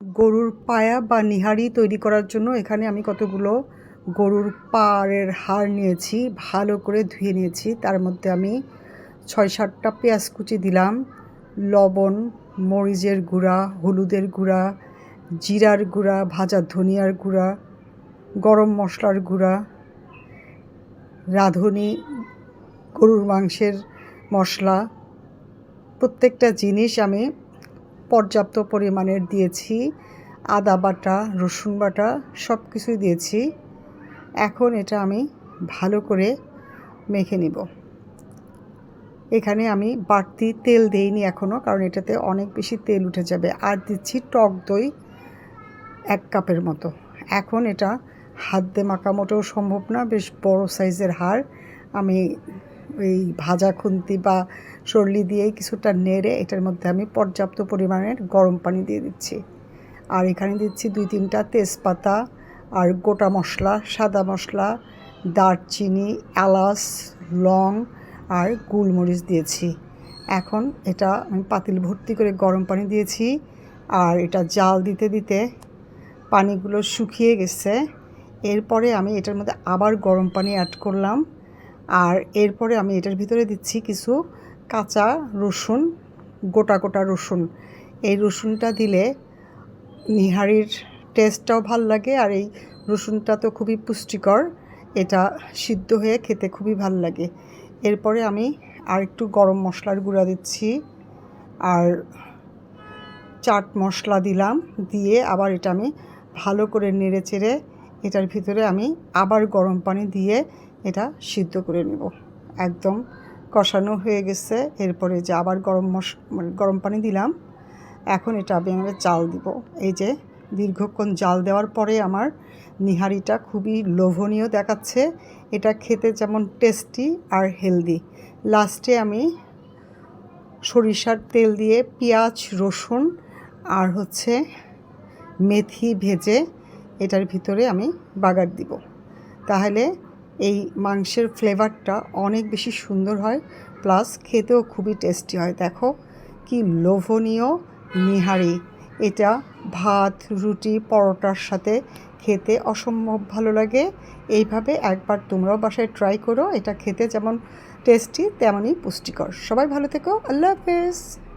গরুর পায়া বা নিহারি তৈরি করার জন্য এখানে আমি কতগুলো গরুর পাড়ের হাড় নিয়েছি, ভালো করে ধুয়ে নিয়েছি। তার মধ্যে আমি ছয় সাতটা পেঁয়াজ কুচি দিলাম, লবণ, মরিচের গুঁড়া, হলুদের গুঁড়া, জিরার গুঁড়া, ভাজা ধনিয়ার গুঁড়া, গরম মশলার গুঁড়া, রাঁধুনি, গরুর মাংসের মশলা, প্রত্যেকটা জিনিস আমি পর্যাপ্ত পরিমাণের দিয়েছি, আদা বাটা, রসুন বাটা, সব কিছুই দিয়েছি। এখন এটা আমি ভালো করে মেখে নিব। এখানে আমি বাড়তি তেল দেইনি এখনও কারণ এটাতে অনেক বেশি তেল উঠে যাবে। আর দিচ্ছি টক দই এক কাপের মতো। এখন এটা হাত দিয়ে মাখা মোটেও সম্ভব না, বেশ বড় সাইজের হাড়। আমি এই ভাজা খুন্তি বা সরলি দিয়েই কিছুটা নেড়ে এটার মধ্যে আমি পর্যাপ্ত পরিমাণের গরম পানি দিয়ে দিচ্ছি। আর এখানে দিচ্ছি দুই তিনটা তেজপাতা আর গোটা মশলা, সাদা মশলা, দারচিনি, এলাচ, লং আর গোলমরিচ দিয়েছি। এখন এটা আমি পাতিল ভর্তি করে গরম পানি দিয়েছি আর এটা জাল দিতে দিতে পানিগুলো শুকিয়ে গেছে। এরপরে আমি এটার মধ্যে আবার গরম পানি অ্যাড করলাম। আর এরপরে আমি এটার ভিতরে দিচ্ছি কিছু কাঁচা রসুন, গোটা গোটা রসুন। এই রসুনটা দিলে নিহারির টেস্টটাও ভালো লাগে আর এই রসুনটা তো খুবই পুষ্টিকর, এটা সিদ্ধ হয়ে খেতে খুবই ভালো লাগে। এরপরে আমি আর একটু গরম মশলার গুঁড়া দিচ্ছি আর চাট মশলা দিলাম, দিয়ে আবার এটা আমি ভালো করে নেড়ে চেড়ে এটার ভিতরে আমি আবার গরম পানি দিয়ে এটা সিদ্ধ করে নেব। একদম কষানো হয়ে গেছে। এরপরে যে আবার গরম মশ মানে গরম পানি দিলাম, এখন এটা আমি আমি চাল দিব। এই যে দীর্ঘক্ষণ জাল দেওয়ার পরে আমার নিহারিটা খুবই লোভনীয় দেখাচ্ছে। এটা খেতে যেমন টেস্টি আর হেলদি। লাস্টে আমি সরিষার তেল দিয়ে পেঁয়াজ, রসুন আর হচ্ছে মেথি ভেজে এটার ভিতরে আমি বাগার দিব। তাহলে এই মাংসের ফ্লেভারটা অনেক বেশি সুন্দর হয়, প্লাস খেতেও খুবই টেস্টি হয়। দেখো কি লোভনীয় নিহারি। এটা ভাত, রুটি, পরোটার সাথে খেতে অসম্ভব ভালো লাগে। এইভাবে একবার তোমরাও বাসায় ট্রাই করো। এটা খেতে যেমন টেস্টি, তেমনই পুষ্টিকর। সবাই ভালো থেকো। আল্লাহ হাফেজ।